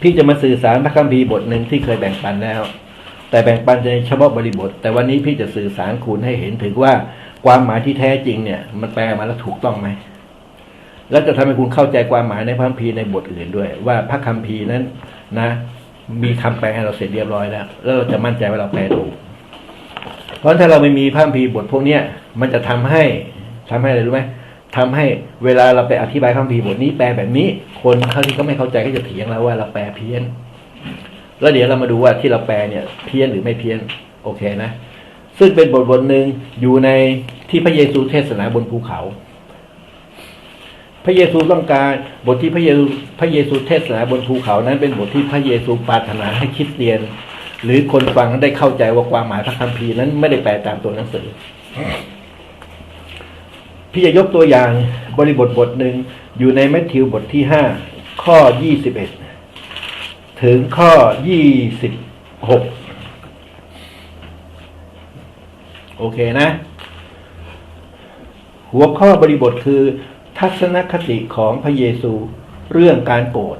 พี่จะมาสื่อสารพระคัมภีร์บทหนึ่งที่เคยแบ่งปันแล้ว แต่แบ่งปันในเฉพาะบริบท แต่วันนี้พี่จะสื่อสารคุณให้เห็นถึงว่าความหมายที่แท้จริงเนี่ย มันแปลมาแล้วถูกต้องไหมแล้วจะทำให้คุณเข้าใจความหมายในพระคัมภีร์ในบทอื่นด้วย ว่าพระคัมภีร์นั้นนะ มีคำแปลให้เราเสร็จเรียบร้อยแล้วแล้วเราจะมั่นใจว่าเราแปลถูกเพราะถ้าเราไม่มีพระคัมภีร์บทพวกเนี้ยมันจะทำให้ทำให้อะไรรู้ไหม ทำให้เวลาเราไปอธิบายพระคัมภีร์บทนี้แปลแบบนี้ คนเขาที่เขาไม่เข้าใจก็จะเถียงเราว่าเราแปลเพี้ยน แล้วเดี๋ยวเรามาดูว่าที่เราแปลเนี่ย เพี้ยนหรือไม่เพี้ยน โอเคนะ ซึ่งเป็นบทบทหนึ่งอยู่ในที่พระเยซูเทศนาบนภูเขา พระเยซูต้องการบทที่พระเยซูพระเยซูเทศนาบนภูเขานั้น เป็นบทที่พระเยซูปรารถนาให้คริดเตียน หรือคนฟังได้เข้าใจว่าความหมายพระคัมภีร์นั้นไม่ได้แปลตามตัวหนังสือ พี่จะยกตัวอย่างบริบทบทหนึ่งอยู่ในแมทธิวบทที่ห้าข้อยี่สิบเอ็ดถึงข้อยี่สิบหกโอเคนะ หัวข้อบริบทคือ ทัศนคติของพระเยซูเรื่องการโกรธ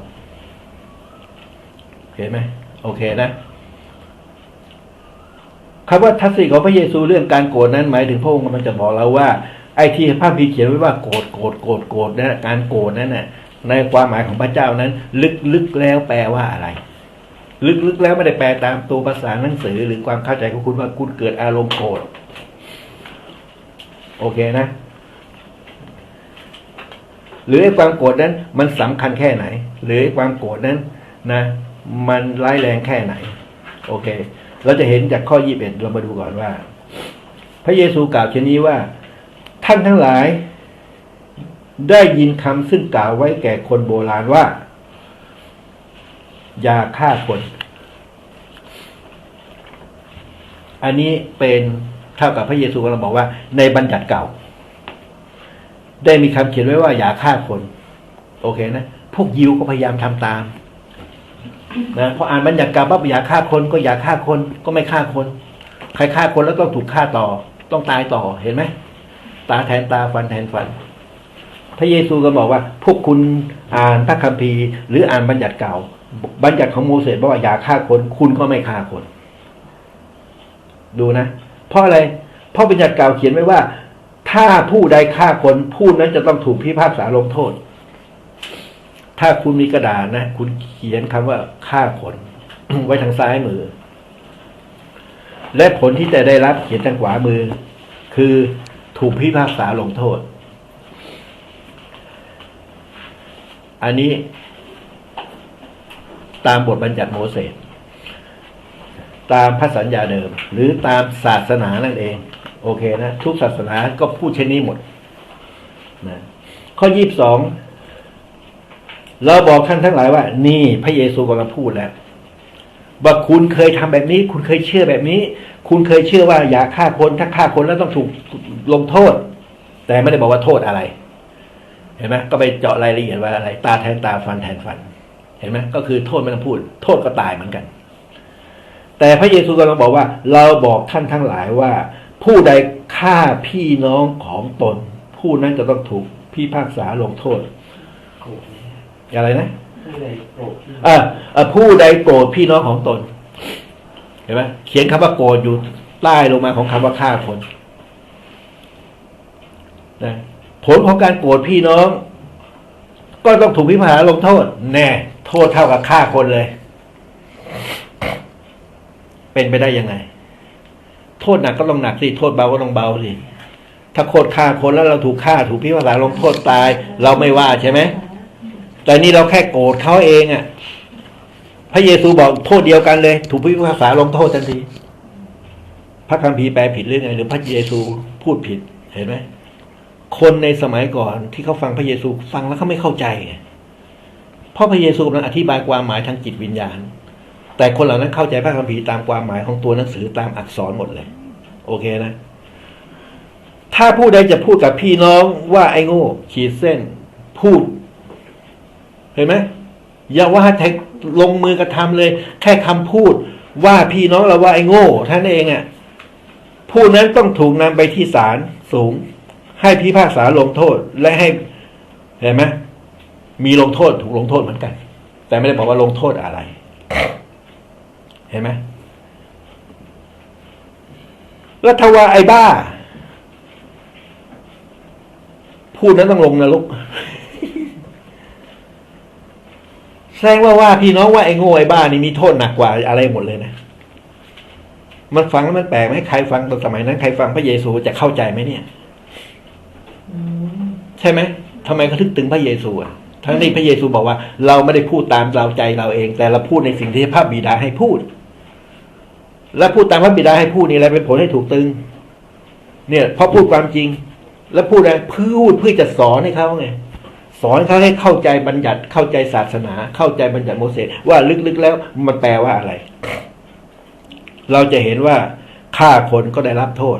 โอเคไหมโอเคนะคำว่าทัศนคติของพระเยซูเรื่องการโกรธนั้นหมายถึงพระองค์กำลังจะบอกเราว่า ไอ้ที่พระพีเขียนไว้ว่าโกรธโกรธโกรธโกรธนะการโกรธนั้นน่ะ ในความหมายของพระเจ้านั้น ลึกๆแล้วแปลว่าอะไร ลึกๆแล้วไม่ได้แปลตามตัวภาษาหนังสือ หรือความเข้าใจของคุณว่าคุณเกิดอารมณ์โกรธโอเคนะ หรือความโกรธนั้น มันสำคัญแค่ไหน หรือความโกรธนั้นนะ มันร้ายแรงแค่ไหน โอเค เราจะเห็นจากข้อยี่สิบเอ็ดเรามาดูก่อนว่า พระเยซูกล่าวเช่นนี้ว่า ท่านทั้งหลาย ได้ยินคำซึ่งกล่าวไว้แก่คนโบราณว่า อย่าฆ่าคน อันนี้เป็นเท่ากับพระเยซูกำลังบอกว่า ในบัญญัติเก่า ได้มีคำเขียนไว้ว่า อย่าฆ่าคน โอเคนะ พวกยิวก็พยายามทำตามนะพออ่านบัญญัติเก่าปั๊บอย่าฆ่าคนก็อย่าฆ่าคนก็ไม่ฆ่าคน ใครฆ่าคนแล้วต้องถูกฆ่าต่อ ต้องตายต่อเห็นไหม ตาแทนตาฟันแทนฟัน พระเยซูก็บอกว่า พวกคุณอ่านพระคัมภีร์ หรืออ่านบัญญัติเก่า บัญญัติของโมเสสบอกว่าอย่าฆ่าคนคุณก็ไม่ฆ่าคน ดูนะ เพราะอะไรเพราะบัญญัติเก่าเขียนไว้ว่า ถ้าผู้ใดฆ่าคนผู้นั้นจะต้องถูกพิพากษาลงโทษ ถ้าคุณมีกระดาษนะคุณเขียนคำว่าฆ่าคนไว้ทางซ้ายมือ และผลที่จะได้รับเขียนทางขวามือ คือ ถูกพิพากษาลงโทษ อันนี้ตามบทบัญญัติโมเสสตามพระสัญญาเดิม หรือตามศาสนานั่นเอง โอเคนะทุกศาสนาก็พูดเช่นนี้หมดนะข้อยี่สิบสองเราบอกท่านทั้งหลายว่า นี่พระเยซูกำลังพูดแล้วว่าคุณเคยทำแบบนี้ คุณเคยเชื่อแบบนี้ คุณเคยเชื่อว่า อย่าฆ่าคนถ้าฆ่าคนแล้วต้องถูก ลงโทษ แต่ไม่ได้บอกว่าโทษอะไร เห็นไหมก็ไปเจาะรายละเอียดว่าอะไร ตาแทนตาฟันแทนฟัน เห็นไหมก็คือโทษไม่ต้องพูด โทษก็ตายเหมือนกัน แต่พระเยซูกำลังบอกว่า เราบอกท่านทั้งหลายว่า ผู้ใดฆ่าพี่น้องของตน ผู้นั้นจะต้องถูกพิพากษาลงโทษโกรธอะไรนะผู้ใดโกรธที่เอ่อเอ่อผู้ใดโกรธพี่น้องของตน เห็นไหมเขียนคำว่าโกรธอยู่ใต้ลงมาของคำว่าฆ่าคน นะผลของการโกรธพี่น้อง ก็ต้องถูกพิพากษาลงโทษ แน่ โทษเท่ากับฆ่าคนเลย เป็นไปได้ยังไง โทษหนักก็ต้องหนักสิโทษเบาก็ต้องเบาสิถ้าโคตรฆ่าคนแล้วเราถูกฆ่าถูกพิพากษาลงโทษตาย เราไม่ว่าใช่ไหมแต่นี่เราแค่โกรธเขาเองอะ่ะ พระเยซูบอกโทษเดียวกันเลย ถูกพิพากษาลงโทษทันทีพระคัมภีร์แปลผิดหรือไงหรือพระเยซูพูดผิดเห็นไหม คนในสมัยก่อนที่เขาฟังพระเยซูฟังแล้วเขาไม่เข้าใจเพราะพระเยซูกำลังอธิบายความหมายทางจิตวิญญาณ แต่คนเหล่านั้นเข้าใจพระคัมภีร์ตามความหมายของตัวหนังสือตามอักษรหมดเลย โอเคนะ ถ้าผู้ใดจะพูดกับพี่น้องว่าไอ้โง่ขีดเส้น พูด เห็นไหมอย่าว่าแท็กลงมือกระทำเลย แค่คำพูดว่าพี่น้องเราว่าไอ้โง่ท่านเองอะ่ะผู้นั้นต้องถูกนำไปที่ศาลสูง ให้พิพากษาลงโทษและให้เห็นไหมมีลงโทษถูกลงโทษเหมือนกัน แต่ไม่ได้บอกว่าลงโทษอะไร เห็นไหมแล้วถ้าว่าไอ้บ้า พูดนั้นต้องลงนรกแสดงว่าว่าพี่น้องว่าไอ้โง่ไอ้บ้านี่มีโทษหนักกว่าอะไรหมดเลยนะมันฟังแล้วมันแปลกไหมใครฟังตอนสมัยนั้นใครฟังพระเยซูจะเข้าใจไหมเนี่ย ใช่ไหมทำไมเขาถึงตึงพระเยซูอะทั้งนี้พระเยซูบอกว่า เราไม่ได้พูดตามเราใจเราเอง แต่เราพูดในสิ่งที่พระบิดาให้พูด และพูดตามพระบิดาให้พูดนี่แหละเป็นผลให้ถูกตึง เนี่ยพราะพูดความจริง แล้วพูดอะไรพูดเพื่อจะสอนให้เขาไงสอนเขาให้เข้าใจบัญญัติเข้าใจศาสนา เข้าใจบัญญัติโมเสสว่าลึกๆแล้วมันแปลว่าอะไร เราจะเห็นว่าฆ่าคนก็ได้รับโทษ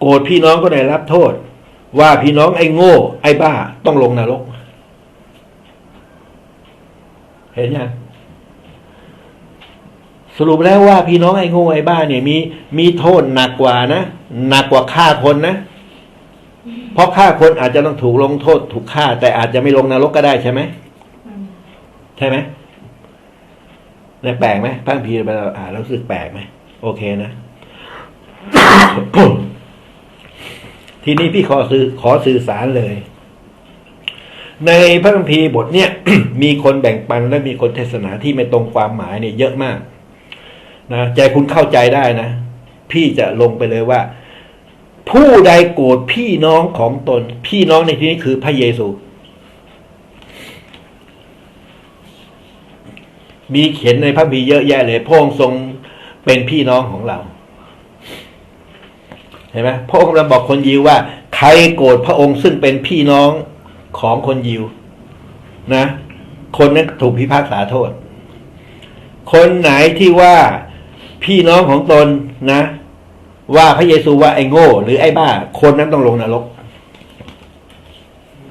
โกรธพี่น้องก็ได้รับโทษ ว่าพี่น้องไอ้โง่ ไอ้บ้า ต้องลงนรก เห็นยังสรุปแล้วว่าพี่น้องไอ้โง่ไอ้บ้าเนี่ยมีมีโทษหนักกว่านะหนักกว่าฆ่าคนนะ เพราะฆ่าคนอาจจะต้องถูกลงโทษถูกฆ่า แต่อาจจะไม่ลงนรกก็ได้ใช่ไหมใช่ไหมเนี่ยแปลกไหมพระพีเราอ่านแล้วรู้สึกแปลกไหมโอเคนะ ทีนี้พี่ขอสื่อขอสื่อสารเลย ในพระคัมภีร์บทเนี้ยมีคนแบ่งปันและมีคนเทศนาที่ไม่ตรงความหมายเนี่ยเยอะมากนะใจคุณเข้าใจได้นะ พี่จะลงไปเลยว่า ผู้ใดโกรธพี่น้องของตน พี่น้องในที่นี้คือพระเยซูมีเขียนในพระคัมภีร์เยอะแยะเลยพระองค์ทรงเป็นพี่น้องของเรา ห็นไหมพระองค์เราบอกคนยิวว่า ใครโกรธพระองค์ซึ่งเป็นพี่น้องของคนยิว นะ คนนั้นถูกพิพากษาโทษ คนไหนที่ว่าพี่น้องของตนนะ ว่าพระเยซูว่าไอ้โง่ หรือไอ้บ้า คนนั้นต้องลงนรก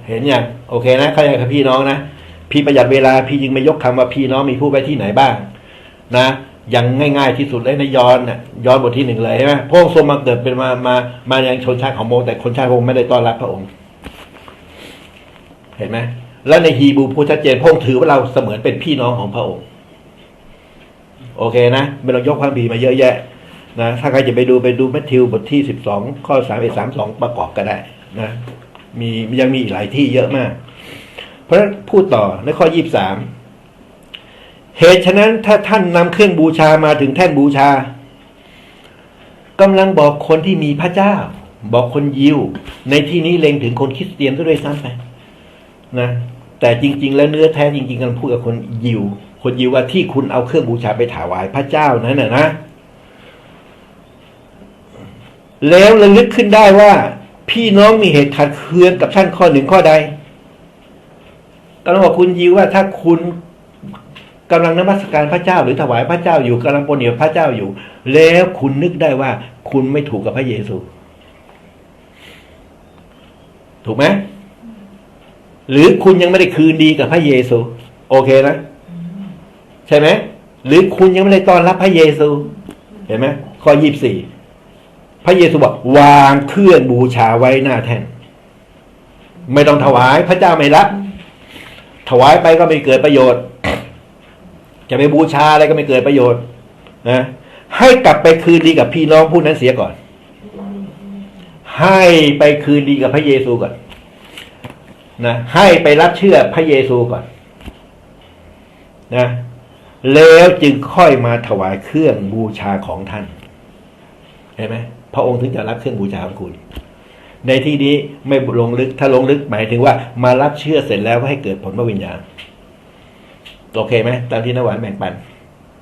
เห็นยังโอเคนะเข้าใจกับพี่น้องนะพี่ประหยัดเวลาพี่จึงไม่ยกคำว่าพี่น้องมีผู้ไปที่ไหนบ้าง นะ ย่างง่ายๆที่สุดเลยในย้อนน่ะย้อนบทที่หนึ่งเลยใช่ไหมพระองค์ทรงมาเกิดเป็นมามามายังชนชาติของโมแต่คนชาติพระองค์ไม่ได้ต้อนรับพระองค์ เห็นไหมแล้วในฮีบูพูดชัดเจนพระองค์ถือว่าเราเสมือนเป็นพี่น้องของพระองค์ โอเคนะไม่ต้องยกความบีมาเยอะแยะนะถ้าใครจะไปดูไปดูแมทธิวบทที่สิบสองข้อสามเอสามสองประกอบก็ได้นะมียังมีอีกหลายที่เยอะมาก เพราะฉะนั้นพูดต่อในข้อยี่สาม เหตุฉะนั้นถ้าท่านนำเครื่องบูชามาถึงแท่นบูชากำลังบอกคนที่มีพระเจ้า บอกคนยิว ในที่นี้เล็งถึงคนคริสเตียนซะด้วยซ้ำไปนะแต่จริง ๆ แล้วเนื้อแท้จริงๆกำลังพูดกับคนยิว คนยิวว่าที่คุณเอาเครื่องบูชาไปถวายพระเจ้านั้นน่ะนะแล้วระลึกขึ้นได้ว่า พี่น้องมีเหตุขัดเคืองกับท่านข้อหนึ่งข้อใดกำลังบอกคุณยิวว่าถ้าคุณ กำลังนมัสการพระเจ้าหรือถวายพระเจ้าอยู่กำลังปนเดียวพระเจ้าอยู่ แล้วคุณนึกได้ว่า คุณไม่ถูกกับพระเยซู ถูกไหมหรือคุณยังไม่ได้คืนดีกับพระเยซู โอเคนะใช่ไหมหรือคุณยังไม่ได้ต้อนรับพระเยซู เห็นไหมข้อยี่บสี่พระเยซูบอกวางเครื่องบูชาไว้หน้าแท่นไม่ต้องถวายพระเจ้าไม่รับ ถวายไปก็ไม่เกิดประโยชน์ จะไปบูชาอะไรก็ไม่เกิดประโยชน์นะให้กลับไปคืนดีกับพี่น้องผู้นั้นเสียก่อน ให้ไปคืนดีกับพระเยซูก่อนนะให้ไปรับเชื่อพระเยซูก่อนนะแล้วจึงค่อยมาถวายเครื่องบูชาของท่านเห็นไหมพระองค์ถึงจะรับเครื่องบูชาของคุณ ในที่นี้ไม่ลงลึกถ้าลงลึกหมายถึงว่ามารับเชื่อเสร็จแล้วก็ให้เกิดผลพระวิญญาณ โอเคไหมตามที่นวานแบ่งปัน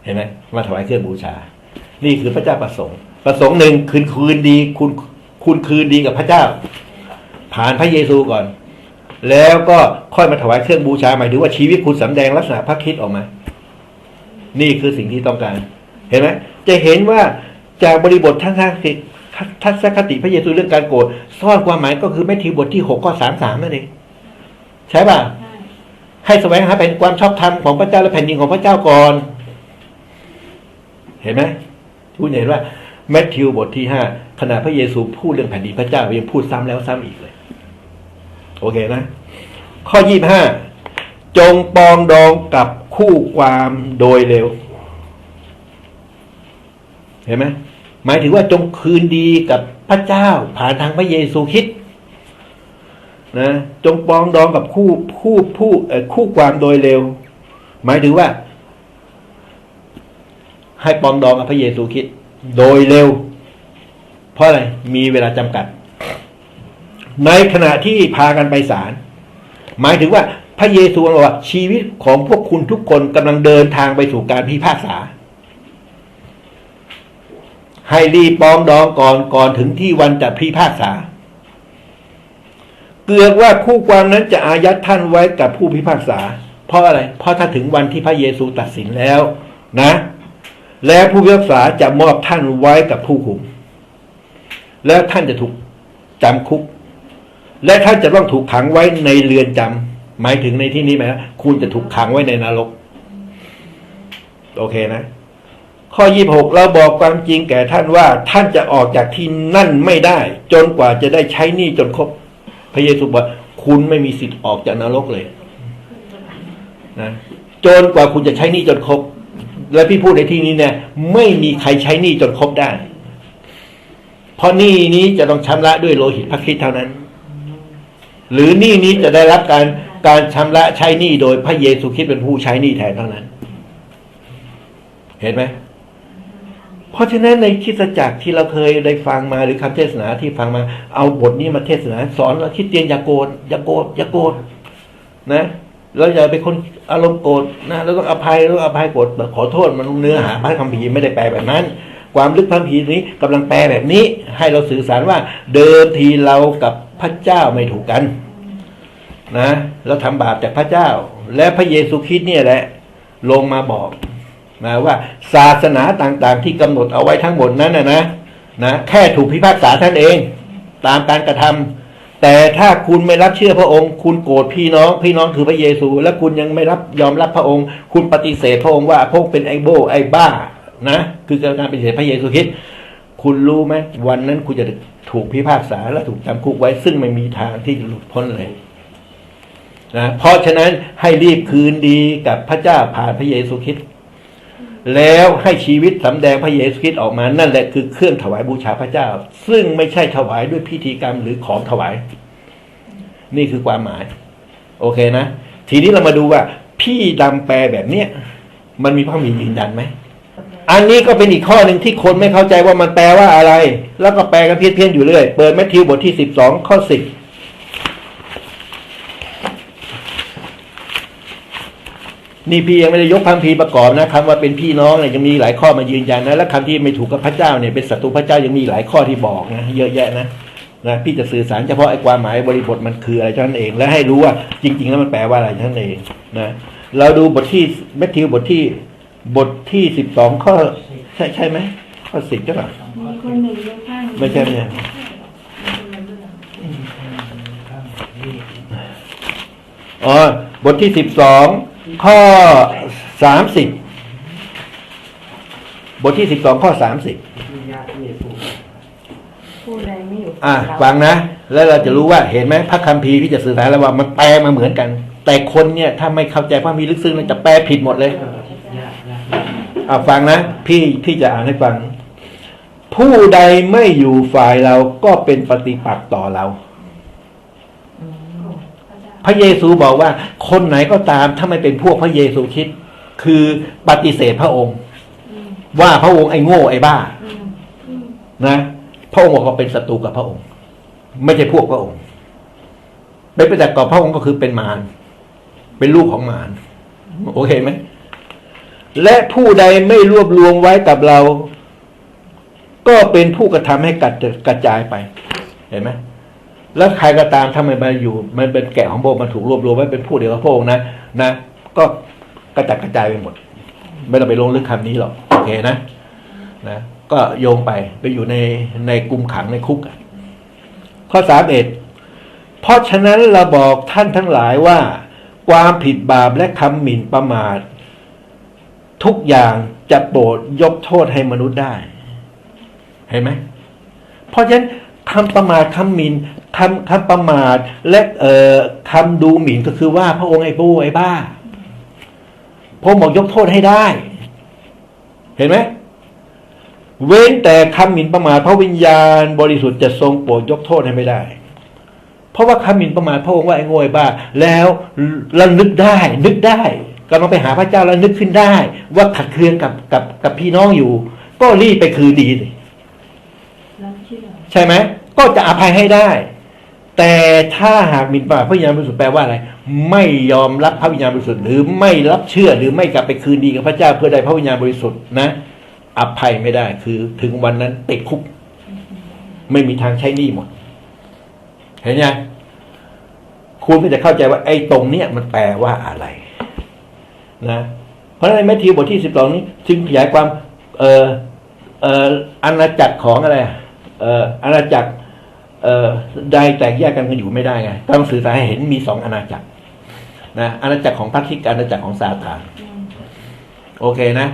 เห็นไหมมาถวายเครื่องบูชา นี่คือพระเจ้าประสงค์ ประสงค์หนึ่งคืนคืนดี คุณคุณคืนดีกับพระเจ้า ผ่านพระเยซูก่อน แล้วก็ค่อยมาถวายเครื่องบูชาหมายถึงว่าชีวิตคุณสำแดงลักษณะพระคิดออกมา นี่คือสิ่งที่ต้องการ เห็นไหมจะเห็นว่าจากบริบททัศนคติทัศนคติพระเยซูเรื่องการโกรธซ่อนความหมายก็คือแมทธิวบทที่หกข้อสามสามนั่นเองใช่ป่ะ ให้แสวงหาแผ่นความชอบธรรมของพระเจ้าและแผ่นดินของพระเจ้าก่อน เห็นไหมคุณเห็นว่าแมทธิวบทที่ห้าขณะพระเยซูพูดเรื่องแผ่นดินพระเจ้ายังพูดซ้ำแล้วซ้ำอีกเลย โอเคนะ ข้อยี่ห้าจงปองดองกับคู่ความโดยเร็ว เห็นไหมหมายถึงว่าจงคืนดีกับพระเจ้าผ่านทางพระเยซูคริสต์ นะจงปองดองกับคู่คู่ผู้คู่ความโดยเร็ว หมายถึงว่า ให้ปองดองกับพระเยซูคริสต์โดยเร็ว เพราะอะไรมีเวลาจำกัด ในขณะที่พากันไปศาลหมายถึงว่าพระเยซูบอกว่าชีวิตของพวกคุณทุกคนกำลังเดินทางไปสู่การพิพากษา ให้รีบปองดองก่อนก่อนถึงที่วันจะพิพากษา เกือกว่าคู่ความนั้นจะอายัดท่านไว้กับผู้พิพากษา เพราะอะไร เพราะถ้าถึงวันที่พระเยซูตัดสินแล้วนะ และผู้พิพากษาจะมอบท่านไว้กับผู้คุม แล้วท่านจะถูกจำคุก และท่านจะต้องถูกขังไว้ในเรือนจำหมายถึงในที่นี้ไหมคุณจะถูกขังไว้ในนรก โอเคนะ ข้อยี่หกเราบอกความจริงแก่ท่านว่า ท่านจะออกจากที่นั่นไม่ได้ จนกว่าจะได้ใช้หนี้จนครบ พระเยซูบอกคุณไม่มีสิทธิ์ออกจากนรกเลยนะจนกว่าคุณจะใช้นี้จนครบ และพี่พูดในที่นี้เนี่ย ไม่มีใครใช้นี้จนครบได้ เพราะนี้นี้จะต้องชำระด้วยโลหิตพระคริสต์เท่านั้น หรือนี้นี้จะได้รับการการชำระใช้นี้โดยพระเยซูคริสต์เป็นผู้ใช้นี้แทนเท่านั้น เห็นไหม เพราะฉะนั้นในคริสตจักรที่เราเคยได้ฟังมาหรือคำเทศนาที่ฟังมา เอาบทนี้มาเทศนา สอนว่าคิดเตียนอย่าโกรธอย่าโกรธอย่าโกรธนะเราอย่าเป็นคนอารมณ์โกรธนะเราต้องอภัยเราอภัยโกรธขอโทษมันเนื้อหาพระคัมภีร์ไม่ได้แปลแบบนั้น ความลึกพระคัมภีร์นี้กำลังแปลแบบนี้ ให้เราสื่อสารว่าเดิมทีเรากับพระเจ้าไม่ถูกกัน นะเราทำบาปจากพระเจ้า และพระเยซูคริสต์เนี่ยแหละ ลงมาบอก นะว่าศาสนาต่างๆ ที่กำหนดเอาไว้ทั้งหมดนั้นนะนะนะแค่ถูกพิพากษาท่านเอง ตามการกระทำแต่ถ้าคุณไม่รับเชื่อพระองค์ คุณโกรธพี่น้อง พี่น้องคือพระเยซู และคุณยังไม่รับยอมรับพระองค์ คุณปฏิเสธพระองค์ว่าพระองค์เป็นไอโบไอบ้านะคือการปฏิเสธพระเยซูคริสต์คุณรู้ไหมวันนั้นคุณจะถูกพิพากษาและถูกจำคุกไว้ ซึ่งไม่มีทางที่จะหลุดพ้นเลยนะเพราะฉะนั้นให้รีบคืนดีกับพระเจ้าผ่านพระเยซูคริสต์ แล้วให้ชีวิตสำแดงพระเยซูคริสต์ออกมานั่นแหละคือเครื่องถวายบูชาพระเจ้า ซึ่งไม่ใช่ถวายด้วยพิธีกรรมหรือของถวาย นี่คือความหมาย โอเคนะ ทีนี้เรามาดูว่า พี่ดำแปลแบบเนี้ยมันมีพระมียืนยันไหมอันนี้ก็เป็นอีกข้อหนึ่งที่คนไม่เข้าใจว่ามันแปลว่าอะไร แล้วก็แปลกันเพี้ยนๆอยู่เรื่อย เปิดแมทธิวบทที่สิบสองข้อสิบ นี่พี่ยังไม่ได้ยกคำพีร์ประกอบนะคำว่าเป็นพี่น้องเนี่ยยังมีหลายข้อมายืนยันนะและคำที่ไม่ถูกกับพระเจ้าเนี่ยเป็นศัตรูพระเจ้ายังมีหลายข้อที่บอกนะเยอะแยะนะนะพี่จะสื่อสารเฉพาะไอ้ความหมายบริบทมันคืออะไรเท่านั้นเอง และให้รู้ว่าจริง ๆ แล้วมันแปลว่าอะไรเท่านั้นเองนะเราดูบทที่แมทธิวบทที่บทที่สิบสองข้อใช่ใช่ไหมข้อสิบใช่ปะมีคนหนึ่งยกข้างไม่ใช่ไม่ใช่อ๋อบทที่สิบสอง ข้อสามสิบบทที่สิบสองข้อสามสิบที่ญาติเยซูผู้ใดไม่อยู่อะฟังนะ แล้วเราจะรู้ว่าเห็นไหมพระคัมภีร์ที่จะสื่อสารแล้วว่ามันแปลมาเหมือนกัน แต่คนเนี่ยถ้าไม่เข้าใจพระคัมภีร์ลึกซึ้งมันจะแปลผิดหมดเลยญาติญาติอะฟังนะ พี่พี่จะอ่านให้ฟัง ผู้ใดไม่อยู่ฝ่ายเราก็เป็นปฏิปักษ์ต่อเรา พระเยซูบอกว่า คนไหนก็ตามถ้าไม่เป็นพวกพระเยซูคริดคือปฏิเสธพระองค์อืมว่าพระองค์ไอ้โง่ไอ้บ้าอืมอืมนะ พระองค์บอกว่าเป็นศัตรูกับพระองค์ ไม่ใช่พวกพระองค์เป็นไปแต่กับพระองค์ก็คือเป็นมารเป็นลูกของมารโอเคไหมและผู้ใดไม่รวบรวมไว้กับเรา ก็เป็นผู้กระทำให้กัดกระจายไป เห็นไหม แล้วใครก็ตามถ้ามันมาอยู่ มันเป็นแกะของพระองค์มันถูกรวบรวมไว้เป็นผู้เดียวกับพระองค์นะนะ ก็กระจัดกระจายไปหมด ไม่ต้องไปลงลึกคำนี้หรอกโอเคนะนะก็โยงไปไปอยู่ในในกลุ่มขังในคุก ข้อสามเอ็ดเพราะฉะนั้นเราบอกท่านทั้งหลายว่า ความผิดบาปและคำหมิ่นประมาท ทุกอย่างจะโปรดยกโทษให้มนุษย์ได้ เห็นไหมเพราะฉะนั้นคำประมาทคำหมิ่น คำคำประมาทและเอ่อคำดูหมิ่นก็คือว่าพระองค์ไอ้บูไอ้บ้าพระองค์บอกยกโทษให้ได้ เห็นไหมเว้นแต่คำหมิ่นประมาทพระวิญญาณ บริสุทธิ์จะทรงโปรดยกโทษให้ไม่ได้ เพราะว่าคำหมิ่นประมาทพระองค์ว่าไอ้โง่ไอ้บ้า แล้วเรานึกได้ นึกได้กำลังไปหาพระเจ้าแล้วนึกขึ้นได้ ว่าขัดเคืองกับกับกับพี่น้องอยู่ ก็รีบไปคืนดีสิรับเชื่อใช่ไหมก็จะอภัยให้ได้ แต่ถ้าหากหมิ่นประมาทพระวิญญาณบริสุทธิ์แปลว่าอะไร ไม่ยอมรับพระวิญญาณบริสุทธิ์หรือไม่รับเชื่อหรือไม่กลับไปคืนดีกับพระเจ้าเพื่อได้พระวิญญาณบริสุทธิ์นะอภัยไม่ได้คือถึงวันนั้นติดคุก ไม่มีทางใช้หนี้หมด เห็นยังคุณก็จะเข้าใจว่าไอ้ตรงเนี้ยมันแปลว่าอะไร นะ เพราะฉะนั้นในแมทธิวบทที่สิบสองนี้จึงขยายความ เอ่อเอ่ออาณาจักรของอะไรอะเอ่ออาณาจักร ใดแตกแยกกันกันอยู่ไม่ได้ไงต้องสื่อสารให้เห็นมีสองอาณาจักรนะอาณาจักรของพระคริสต์กับอาณาจักรของซาตานโอเคนะ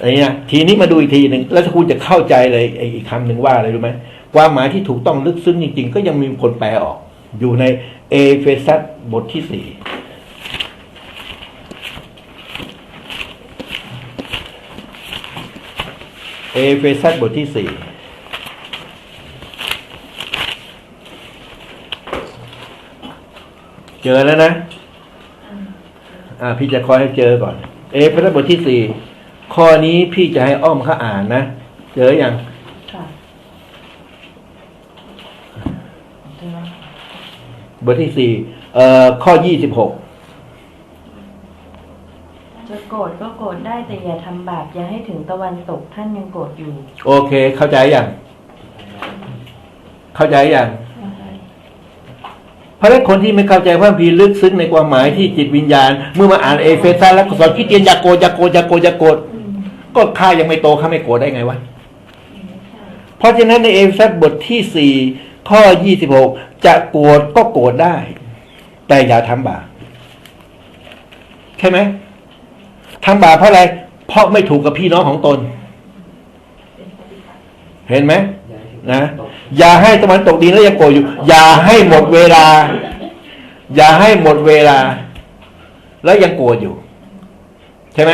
ไอ้เนี่ยทีนี้มาดูอีกทีหนึ่งแล้วถ้าคุณจะเข้าใจเลยไอ้อีกคำหนึ่งว่าอะไรรู้ไหมความหมายที่ถูกต้องลึกซึ้งจริง ๆ ก็ยังมีคนแปลออก อยู่ในเอเฟซัสบทที่สี่เอเฟซัสบทที่สี่ เจอแล้วนะ อ่า พี่จะคอยให้เจอก่อน เอเฟซัสบทที่สี่ข้อนี้พี่จะให้อ้อมเขาอ่านนะ เจออย่างค่ะบทที่สี่เอ่อข้อยี่สิบหกจะโกรธก็โกรธได้แต่อย่าทำบาปอย่าให้ถึงตะวันตกท่านยังโกรธอยู่ โอเค เข้าใจยังเข้าใจยัง เพราะฉะนั้นคนที่ไม่เข้าใจพระคัมภีร์ลึกซึ้งในความหมายที่จิตวิญญาณ เมื่อมาอ่านเอเฟซัสแล้วก็สอนคริดเตียนอย่าโกรธอย่าโกรธอย่าโกรธอย่าโกรธก็ข้ายังไม่โตข้าไม่โกรธได้ไงวะเพราะฉะนั้นในเอเฟซัสบทที่สี่ข้อยี่สิบหกจะโกรธก็โกรธได้ แต่อย่าทำบาปใช่ไหมทำบาปเพราะอะไร เพราะไม่ถูกกับพี่น้องของตน เห็นไหมนะ อย่าให้ตะวันตกดินแล้วยังโกรธอยู่ อย่าให้หมดเวลา อย่าให้หมดเวลา แล้วยังโกรธอยู่ ใช่ไหม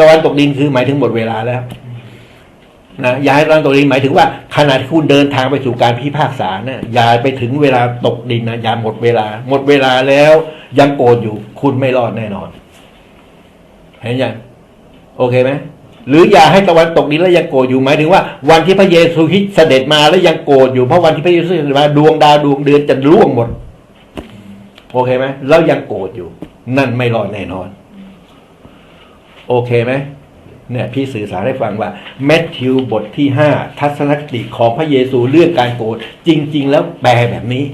ตะวันตกดินคือหมายถึงหมดเวลาแล้วนะอย่าให้ตะวันตกดินหมายถึงว่าขณะที่คุณเดินทางไปสู่การพิพากษาเนี่ยอย่าไปถึงเวลาตกดินนะอย่าหมดเวลา หมดเวลาแล้ว ยังโกรธอยู่ คุณไม่รอดแน่นอน เห็นยังโอเคไหม หรืออย่าให้ตะวันตกดินแล้วยังโกรธอยู่หมายถึงว่า วันที่พระเยซูคริสต์เสด็จมาแล้วยังโกรธอยู่เพราะวันที่พระเยซูเสด็จมาดวงดาวดวงเดือนจะร่วงหมดโอเคไหมแล้วยังโกรธอยู่ นั่นไม่รอดแน่นอน โอเคไหมเนี่ยพี่สื่อสารให้ฟังว่าแมทธิวบทที่ห้าทัศนคติของพระเยซูเรื่องการโกรธจริง ๆ แล้วแปลแบบนี้